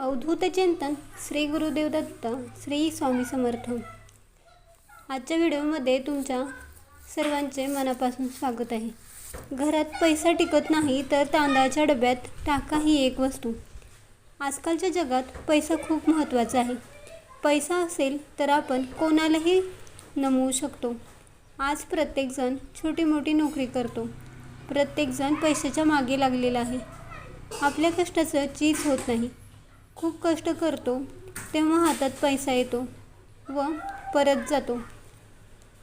अवधूत चिंतन श्री गुरुदेव दत्त श्री स्वामी समर्थ. आजच्या व्हिडिओमध्ये तुमच्या सर्वांचे मनापासून स्वागत आहे. घरात पैसा टिकत नाही तर तांदळाच्या डब्यात टाका ही एक वस्तू. आजकालच्या जगात पैसा खूप महत्त्वाचा आहे. पैसा असेल तर आपण कोणालाही नमवू शकतो. आज प्रत्येकजण छोटी मोठी नोकरी करतो. प्रत्येकजण पैशाच्या मागे लागलेला आहे. आपल्या कष्टाचं चीज होत नाही. खूप कष्ट करतो तेव्हा हातात पैसा येतो व परत जातो.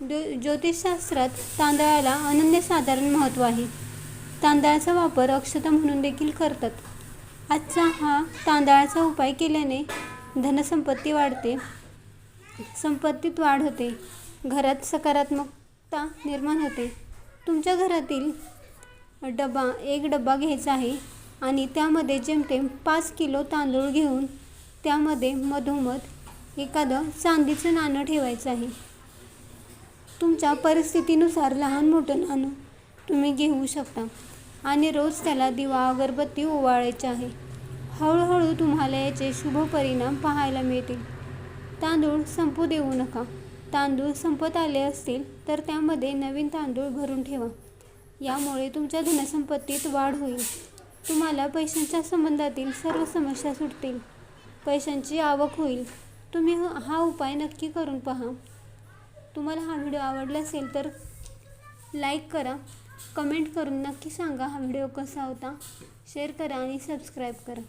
ज्यो ज्योतिषशास्त्रात तांदळाला अनन्यसाधारण महत्त्व आहे. तांदळाचा वापर अक्षता म्हणून देखील करतात. आजचा हा तांदळाचा उपाय केल्याने धनसंपत्ती वाढते संपत्तीत वाढ होते घरात सकारात्मकता निर्माण होते. तुमच्या घरातील डबा एक डबा घ्यायचा आहे आणि त्यामध्ये जेमतेम पाच किलो तांदूळ घेऊन त्यामध्ये मधोमध एखादं चांदीचं नाणं ठेवायचं आहे. तुमच्या परिस्थितीनुसार लहान मोठं नाणं तुम्ही घेऊ शकता आणि रोज त्याला दिवा अगरबत्ती ओवाळायची आहे. हळूहळू तुम्हाला याचे शुभ परिणाम पाहायला मिळतील. तांदूळ संपू देऊ नका. तांदूळ संपत आले असतील तर त्यामध्ये नवीन तांदूळ भरून ठेवा. यामुळे तुमच्या धनसंपत्तीत वाढ होईल. तुम्हाला पैशांच्या संबंधातील सर्व समस्या सुटतील. पैशांची आवक होईल. तुम्ही हा उपाय नक्की करून पहा. तुम्हाला हा व्हिडिओ आवडला असेल तर लाईक करा. कमेंट करून नक्की सांगा हा व्हिडिओ कसा होता. शेअर करा आणि सबस्क्राईब करा.